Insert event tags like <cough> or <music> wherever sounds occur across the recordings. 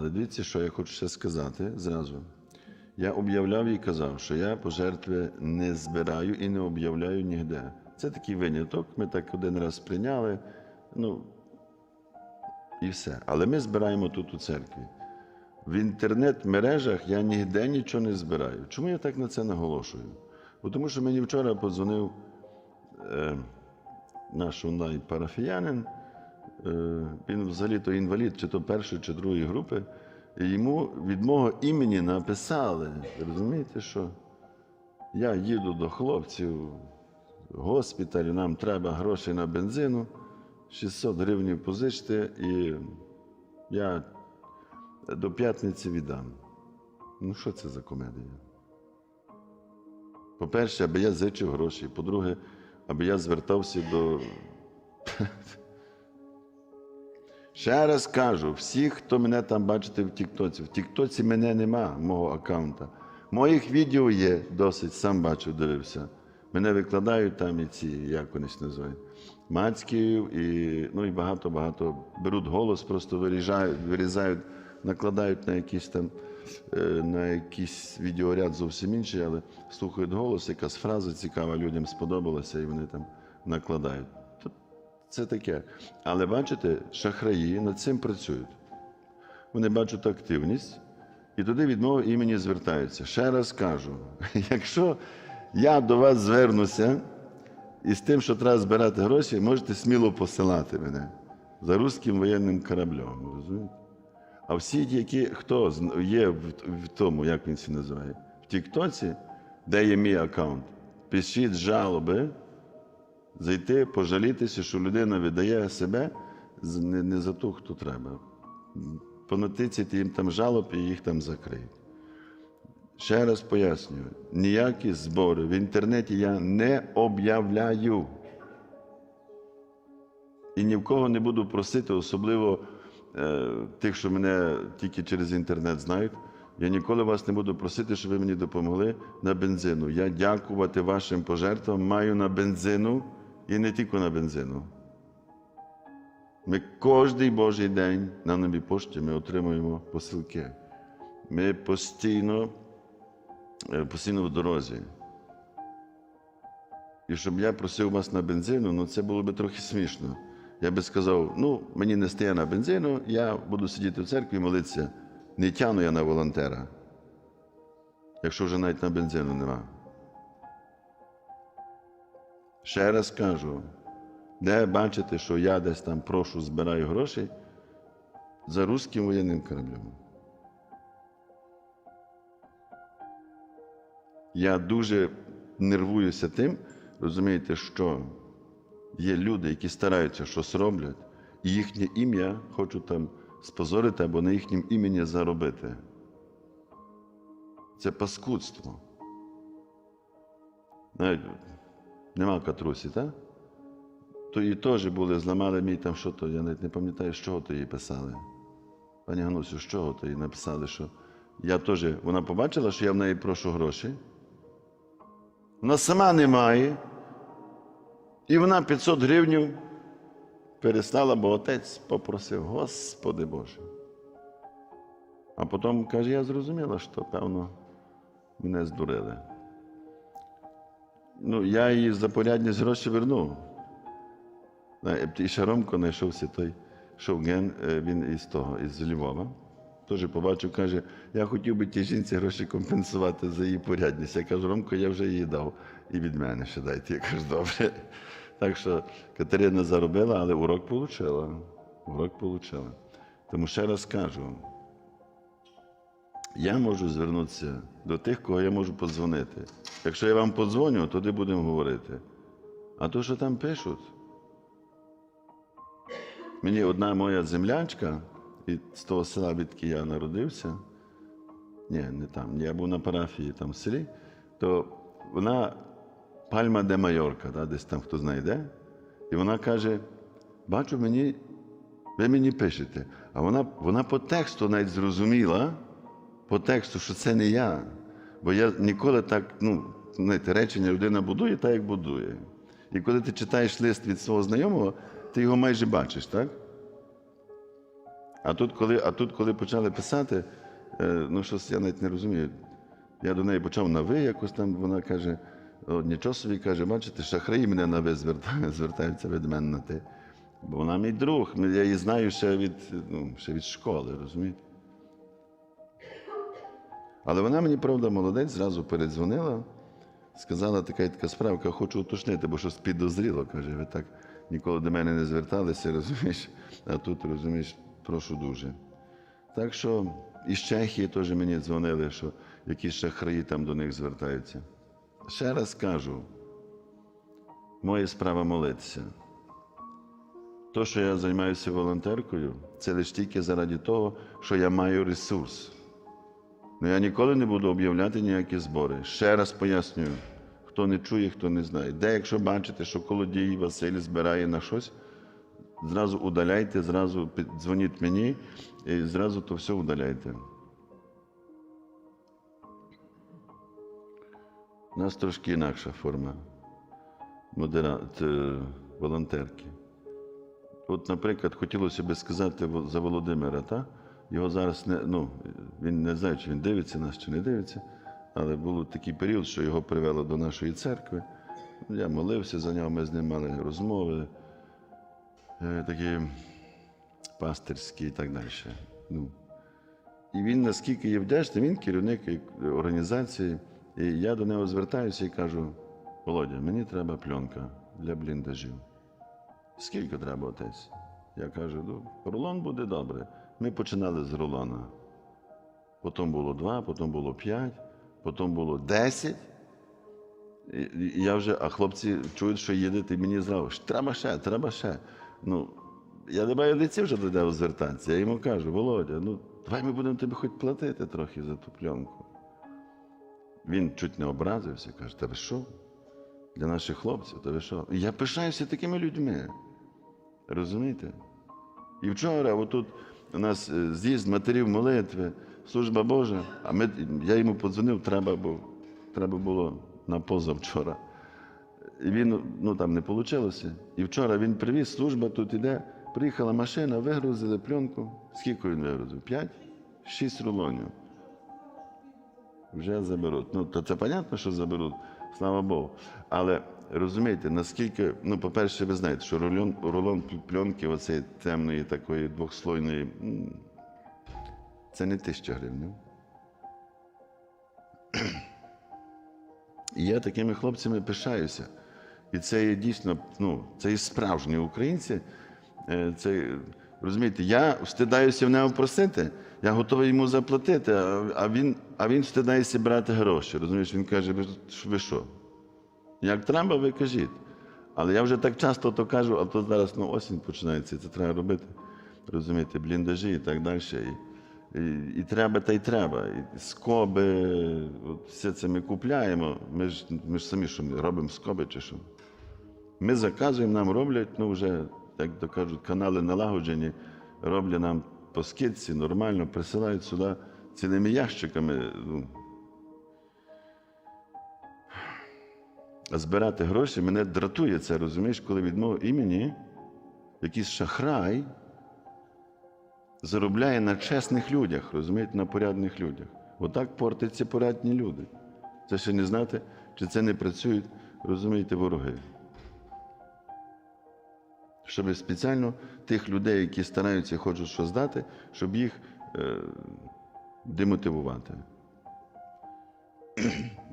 Але дивіться, що я хочу ще сказати зразу. Я об'являв і казав, що я пожертви не збираю і не об'являю ніде. Це такий виняток. Ми так один раз прийняли. Ну, і все. Але ми збираємо тут у церкві. В інтернет-мережах я ніде нічого не збираю. Чому я так на це наголошую? Бо тому що мені вчора подзвонив е, наш онлайн-парафіянин. Е, він взагалі-то інвалід, чи то першої, чи другої групи. І йому від мого імені написали. Розумієте, що я їду до хлопців в госпіталь, нам треба грошей на бензину, 600 гривень позичте, і я до п'ятниці віддам. Ну, що це за комедія? По-перше, аби я зичив гроші. По-друге, аби я звертався до. Ще раз кажу, всі, хто мене там бачите в Тіктоці, в Тіктоці мене нема, мого аккаунта. Моїх відео є досить, сам бачив, дивився. Мене викладають там і ці, як вони називають, Мацьків, і, ну, і багато-багато. Беруть голос, просто виріжають, вирізають, накладають на якийсь там, е, на якийсь відеоряд зовсім інший, але слухають голос, якась фраза цікава, людям сподобалася, і вони там накладають. Це таке. Але бачите, шахраї над цим працюють. Вони бачать активність і туди від мого імені звертаються. Ще раз кажу: <laughs> якщо я до вас звернуся із тим, що треба збирати гроші, можете сміло посилати мене за руським воєнним кораблем. Розумієте? А всі, які хто є в, в тому, як він це називає, в Тіктоці, де є мій аккаунт, пишіть жалоби, зайти, пожалітися, що людина видає себе не, не за ту, хто треба. Понатицяти їм там жалоб і їх там закриють. Ще раз пояснюю: ніякі збори в інтернеті я не об'являю. І ні в кого не буду просити, особливо е, тих, що мене тільки через інтернет знають. Я ніколи вас не буду просити, щоб ви мені допомогли на бензину. Я дякувати вашим пожертвам маю на бензину і не тільки на бензину. Ми кожний Божий день на новій пошті ми отримуємо посилки. Ми постійно, е, постійно в дорозі. І щоб я просив вас на бензину, ну це було б трохи смішно. Я би сказав: ну, мені не стає на бензину, я буду сидіти в церкві і молитися. Не тяну я на волонтера, якщо вже навіть на бензину нема. Ще раз кажу, де бачите, що я десь там прошу, збираю гроші за руським воєнним кораблем. Я дуже нервуюся тим, розумієте, що є люди, які стараються щось роблять, і їхнє ім'я хочуть там спозорити або на їхнім імені заробити. Це паскудство. Навіть нема катрусі, так? То її теж були, зламали мій там що то, я навіть не пам'ятаю, з чого то її писали. Пані Ганусю, з чого то їй написали, що я теж, вона побачила, що я в неї прошу гроші. Вона сама не має. І вона 500 гривень переслала, бо отець попросив, Господи Боже. А потім каже, я зрозуміла, що, певно, мене здурили. Ну, я їй за порядність гроші вернув. І ще Ромко знайшовся той Шовген, е, він із того, із Львова. Теж побачив, каже, я хотів би тій жінці гроші компенсувати за її порядність. Я кажу, Ромко, я вже її дав. І від мене ще дайте. Я кажу, добре. Так що Катерина заробила, але урок отримала. Урок отримала. Тому ще раз кажу, я можу звернутися до тих, кого я можу подзвонити. Якщо я вам подзвоню, тоді будемо говорити. А то, що там пишуть, Мені одна моя землячка з того села, відки я народився, ні, не там, я був на парафії там в селі, то вона Пальма де Майорка, да, десь там хто знайде, і вона каже: бачу, мені, ви мені пишете. А вона, вона по тексту навіть зрозуміла, по тексту, що це не я. Бо я ніколи так, ну, знаєте, речення людина будує так, як будує. І коли ти читаєш лист від свого знайомого, ти його майже бачиш, так? А тут, коли, а тут, коли почали писати, е, ну щось я навіть не розумію. Я до неї почав на ви, якось там вона каже, «О, нічого собі каже, бачите, шахраї мене на ви звертаються, <laughs> звертаються від мене на ти. Бо вона мій друг, ну, я її знаю ще від, ну, ще від школи, розумієте? Але вона мені, правда, молодець, зразу передзвонила, сказала така така справка, хочу уточнити, бо щось підозріло, каже, ви так ніколи до мене не зверталися, <laughs> розумієш, а тут, розумієш, прошу дуже. Так що із Чехії теж мені дзвонили, що якісь шахраї там до них звертаються. Ще раз кажу, моя справа молитися. То, що я займаюся волонтеркою, це лише тільки заради того, що я маю ресурс. Ну я ніколи не буду об'являти ніякі збори. Ще раз пояснюю, хто не чує, хто не знає. Де, якщо бачите, що колодій Василь збирає на щось, зразу удаляйте, зразу дзвоніть мені і зразу то все удаляйте. У нас трошки інакша форма модера... волонтерки. От, наприклад, хотілося би сказати за Володимира, та? Його зараз не, ну, він не знає, чи він дивиться нас, чи не дивиться, але був такий період, що його привело до нашої церкви. Я молився за нього, ми з ним мали розмови, е, такі пастирські і так далі. Ну. І він наскільки є вдячний, він керівник організації. І я до нього звертаюся і кажу: Володя, мені треба пленка для бліндажів. Скільки треба отець? Я кажу, ну, рулон буде добре. Ми починали з рулона. Потім було два, потім було п'ять, потім було десять. Я вже, а хлопці чують, що їдете, і мені зразу, «Ж треба ще, треба ще. Ну, я не маю лиців вже до нього звертатися. Я йому кажу, Володя, ну давай ми будемо тобі хоч платити трохи за ту пленку. Він чуть не образився, каже, та що? Для наших хлопців, та ви що? Я пишаюся такими людьми. Розумієте? І вчора, отут у нас е, з'їзд матерів молитви, служба Божа, а ми, я йому подзвонив, треба, бо треба було на позавчора. І він ну там не вийшло. І вчора він привіз, служба тут іде, приїхала машина, вигрузили пленку. Скільки він вигрузив? П'ять? Шість рулонів. Вже заберуть. Ну, то це понятно, що заберуть, слава Богу. Але розумієте, наскільки, ну, по-перше, ви знаєте, що рулон, рулон пленки оцеї темної, такої двохслойної, це не тисяча гривень. І я такими хлопцями пишаюся. І це є дійсно, ну, це є справжні українці. Е, Це, розумієте, я встидаюся в нього просити, я готовий йому заплатити, а він, а він встидається брати гроші. Розумієш, він каже, ви що? Як треба, ви кажіть. Але я вже так часто то кажу, а то зараз ну, осінь починається, це треба робити. Розумієте, бліндажі і так далі. І, і, і треба, та й треба. І скоби, от все це ми купляємо. Ми ж, ми ж самі що ми робимо скоби чи що. Ми заказуємо, нам роблять, ну вже, як то кажуть, канали налагоджені, роблять нам по скидці, нормально, присилають сюди цілими ящиками. Збирати гроші мене дратує це, розумієш, коли від мого імені якийсь шахрай заробляє на чесних людях, розумієте, на порядних людях. Отак портяться порядні люди. Це ще не знати, чи це не працюють, розумієте, вороги. Щоб спеціально тих людей, які стараються і хочуть щось дати, щоб їх е, демотивувати.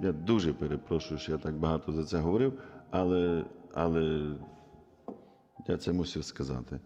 Я дуже перепрошую, що я так багато за це говорив, але, але я це мусив сказати.